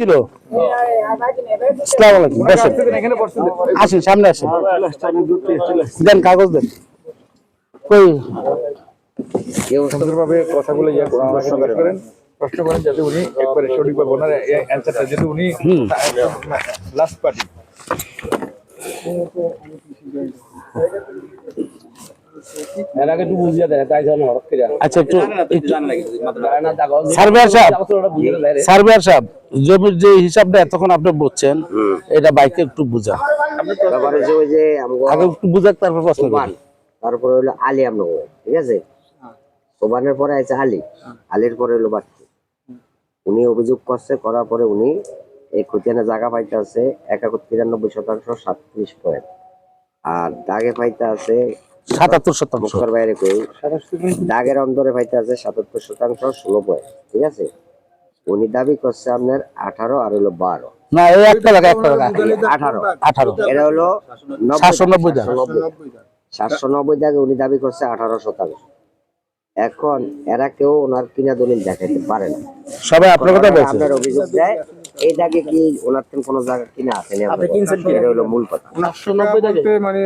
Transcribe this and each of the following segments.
ছিল? আসসালামু আলাইকুম আসেন সামনে আসেন। দেন কাগজ দেন। কই? সুন্দরভাবে কথাগুলো ইয়ে করেন প্রশ্ন করেন যাতে উনি একবারে ওনার অ্যান্সারটা যাতে উনি লাস্ট পার্টি এর আগে একটু বুঝিয়ে দেয় তাই জন্য হঠাৎ করে। আচ্ছা একটু একটু না কাগজ সার্ভেয়ার সাহেব বুঝিয়ে দেয় রে। সার্ভেয়ার সাহেব জমির যে হিসাবটা এতক্ষণ আপনি বুঝছেন এটা বাইকে একটু বুঝা। তারপরে যে ওই যে আমগো আগে একটু বুঝাক তারপর প্রশ্ন তারপরে হলো আলী আমনগো ঠিক আছে? সোবানের পরে আছে আলী। আলীর পরে হলো বাচ্চু। উনি অভিযোগ করছে করার পরে উনি এই খতিয়ানে জায়গা পাইতে আছে একাত্তর তিরানব্বই শতাংশ সাতত্রিশ পয়েন্ট। আর দাগে পাইতে আছে সাতাত্তর শতাংশ। বাইরে কই? দাগের অন্তরে পাইতে আছে সাতাত্তর শতাংশ ষোলো পয়েন্ট ঠিক আছে? উনি দাবি করছে আপনার আঠারো আর হলো বারো। না এই একটা টাকা একটা টাকা আঠারো। আঠারো। এটা হলো সাতশো নব্বই সাতশো নব্বই দাগে উনি দাবি করছে আঠারো শতাংশ। এখন এরা কেউ ওনার কিনা দলিল দেখাইতে পারে না। সবাই আপনার কথা বলছে। আপনার অভিযোগ দেয় এই দাগে কি ওনার থেকে কোনো জায়গা কিনা আছে না এটা হলো মূল কথা। মানে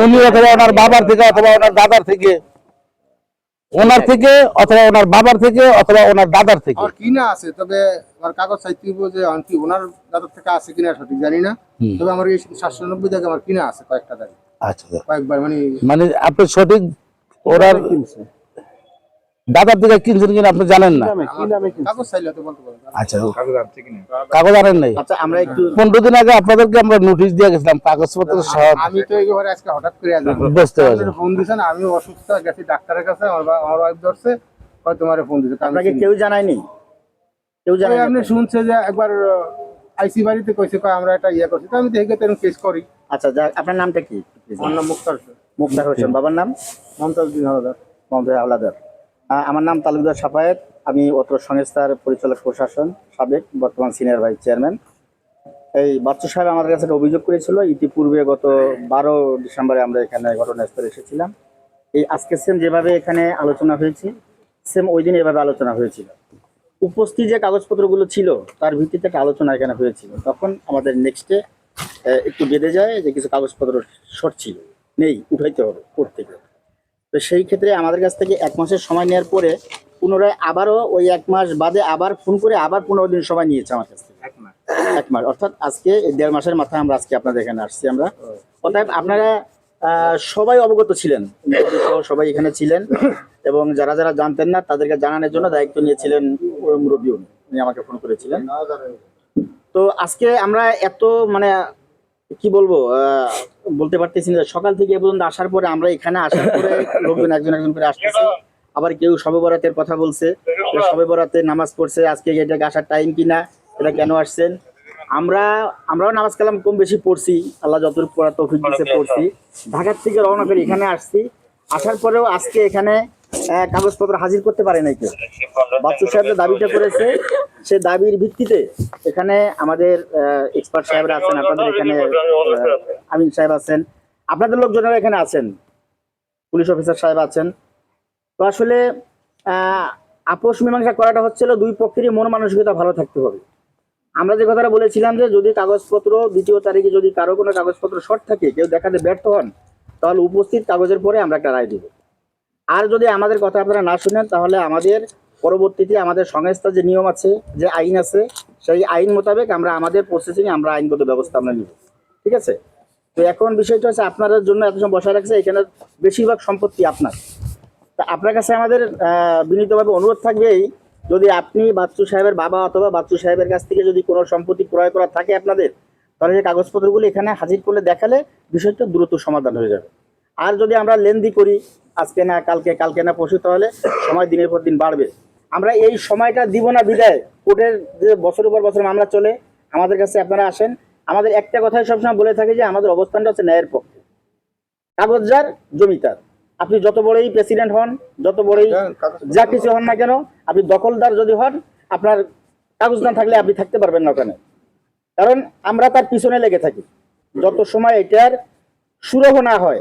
উনি অথবা ওনার বাবার থেকে অথবা ওনার দাদার থেকে। ওনার থেকে অথবা ওনার বাবার থেকে অথবা ওনার দাদার থেকে। কিনা আছে তবে আমার কাগজ চাইতে হইবো যে কি ওনার দাদার থেকে আছে কিনা সঠিক জানি না। তবে আমার এই সাতশো নব্বই টাকা আমার কিনা আছে কয়েকটা আচ্ছা আচ্ছা। কয়েকবার মানে মানে আপনি সঠিক ওনার দাদার থেকে কিনছেন কিনা আপনি জানেন না? কাগজ চাইলে তো বলতে পারেন আচ্ছা। কাগজ আছে কিনা? কাগজ আনেন নাই? আচ্ছা আমরা একটু পনেরো দিন আগে আপনাদেরকে আমরা নোটিশ দিয়ে গেছিলাম কাগজপত্র সহ। আমি তো এই আজকে হঠাৎ করে বুঝতে পারছি। ফোন দিয়েছেন আমি অসুস্থ গেছি ডাক্তারের কাছে আমার ওয়াইফ ধরছে তোমার ফোন আপনাকে কেউ জানায়নি? কেউ জানায়নি? আপনি শুনছে যে একবার আইসি বাড়িতে কইছে কয় আমরা একটা ইয়ে করছি। তো আমি দেখে তো কেস করি। আচ্ছা আপনার নামটা কি? আমার নাম মুক্তার হোসেন, মুক্তার হোসেন। বাবার নাম? মমতাজ দিন হলদার। মমতাজ আহ, আমার নাম তালুকদার সাফায়েত। আমি অত্র সংস্থার পরিচালক প্রশাসন, সাবেক বর্তমান সিনিয়র ভাইস চেয়ারম্যান। এই বাচ্চু সাহেব আমাদের কাছে একটা অভিযোগ করেছিল, ইতিপূর্বে গত বারো ডিসেম্বরে আমরা এখানে ঘটনাস্থলে এসেছিলাম। এই আজকে সেম যেভাবে এখানে আলোচনা হয়েছে সেম ওই দিন এভাবে আলোচনা হয়েছিল। উপস্থিত যে কাগজপত্রগুলো ছিল, তার ভিত্তিতে একটা আলোচনা এখানে হয়েছিল। তখন আমাদের নেক্সটে একটু বেঁধে যায় যে কিছু কাগজপত্র শর্ট ছিল। নেই, উঠাইতে হবে কোর্ট থেকে। তো সেই ক্ষেত্রে আমাদের কাছ থেকে এক মাসের সময় নেওয়ার পরে পুনরায় আবারও ওই এক মাস বাদে আবার ফোন করে আবার পনেরো দিন সময় নিয়েছে আমার কাছ থেকে। এক মাস। অর্থাৎ আজকে দেড় মাসের মাথায় আমরা আজকে আপনাদের এখানে আসছি আমরা। অর্থাৎ আপনারা সবাই অবগত ছিলেন। সবাই এখানে ছিলেন এবং যারা যারা জানতেন না তাদেরকে জানানোর জন্য দায়িত্ব নিয়েছিলেন মুরব্বী উনি আমাকে ফোন করেছিলেন। তো আজকে আমরা এত মানে কি বলব বলতে পারতেছি না। সকাল থেকে এ পর্যন্ত আসার পরে আমরা এখানে আসার পরে লোকজন একজন একজন করে আসতেছে। আবার কেউ সবে বরাতের কথা বলছে সবে বরাতে নামাজ পড়ছে, আজকে এটা আসার টাইম কিনা, এটা কেন আসছেন? আমরা, আমরাও নামাজ কালাম কম বেশি পড়ছি, আল্লাহ যতটুকু পড়া তৌফিক দিতে পড়ছি। ঢাকার থেকে রওনা করে এখানে আসছি। আসার পরেও আজকে এখানে কাগজপত্র হাজির করতে পারে নাই কেউ। বাচ্চু সাহেব দাবিটা করেছে, সে দাবির ভিত্তিতে এখানে আমাদের এক্সপার্ট সাহেবরা আছেন, আপনাদের এখানে আমিন সাহেব আছেন। আপনাদের লোকজনেরা এখানে আছেন। পুলিশ অফিসার সাহেব আছেন। তো আসলে আপোষ মীমাংসা করাটা হচ্ছিল দুই পক্ষেরই মন মানসিকতা ভালো থাকতে হবে। আমরা যে কথাটা বলেছিলাম যে যদি কাগজপত্র দ্বিতীয় তারিখে যদি কারও কোনো কাগজপত্র শর্ট থাকে, কেউ দেখাতে ব্যর্থ হন, তাহলে উপস্থিত কাগজের পরে আমরা একটা রায় দেব। আর যদি আমাদের কথা আপনারা না শুনেন তাহলে আমাদের পরবর্তীতে আমাদের সংস্থা যে নিয়ম আছে যে আইন আছে সেই আইন মোতাবেক আমরা আমাদের প্রসেসিং আমরা আইনগত ব্যবস্থা আমরা নিব। ঠিক আছে? তো এখন বিষয়টা হচ্ছে আপনাদের জন্য এত সময় বসায় রাখছে এখানে বেশিরভাগ সম্পত্তি আপনার। তা আপনার কাছে আমাদের বিনীতভাবে অনুরোধ থাকবে এই, যদি আপনি বাচ্চু সাহেবের বাবা অথবা বাচ্চু সাহেবের কাছ থেকে যদি কোনো সম্পত্তি ক্রয় করা থাকে আপনাদের তাহলে সেই কাগজপত্রগুলো এখানে হাজির করলে দেখালে বিষয়টা দ্রুত সমাধান হয়ে যাবে। আর যদি আমরা লেনদি করি আজকে না কালকে কালকে না পরশু তাহলে সময় দিনের পর দিন বাড়বে। আমরা এই সময়টা দিব না বিদায়। কোর্টের যে বছরের পর বছর মামলা চলে আমাদের কাছে আপনারা আসেন। আমাদের একটা কথাই সবসময় বলে থাকে যে আমাদের অবস্থানটা হচ্ছে ন্যায়ের পক্ষে। কাগজ যার জমি তার আপনি যত বড়ই প্রেসিডেন্ট হন যত বড়ই যা কিছু হন না কেন আপনি দখলদার যদি হন আপনার কাগজ না থাকলে আপনি থাকতে পারবেন না ওখানে। কারণ আমরা তার পিছনে লেগে থাকি। যত সময় এটার সুরহ না হয়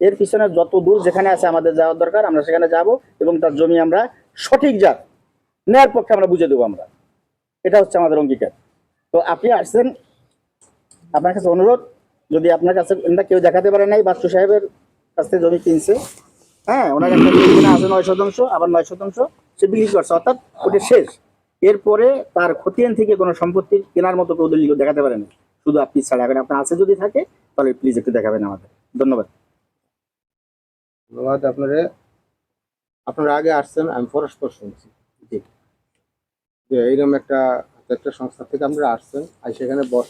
এর পিছনে যত দূর যেখানে আছে আমাদের যাওয়ার দরকার, আমরা সেখানে যাব এবং তার জমি আমরা সঠিক যার নেয়ার পক্ষে আমরা বুঝে দেবো আমরা। এটা হচ্ছে আমাদের অঙ্গীকার। তো আপনি আসছেন, আপনার কাছে অনুরোধ, যদি আপনার কাছে এটা কেউ দেখাতে পারে নাই, বাচ্চু সাহেবের কাছ থেকে জমি কিনছে হ্যাঁ ওনার একটা আছে নয় শতাংশ, আবার নয় শতাংশ, সে বিক্রি করছে, অর্থাৎ ওটা শেষ। এরপরে তার খতিয়ান থেকে কোনো সম্পত্তি কেনার মতো কেউ দলিল দেখাতে পারেন। শুধু আপনি ছাড়া এখন আপনার আছে যদি থাকে, তাহলে প্লিজ একটু দেখাবেন আমাদের। ধন্যবাদ। ধন্যবাদ আপনারা আপনারা আগে আসছেন, আমি পরস্পর শুনছি জি। যে এইরকম একটা একটা সংস্থা থেকে আপনারা আসছেন, আর সেখানে বসছেন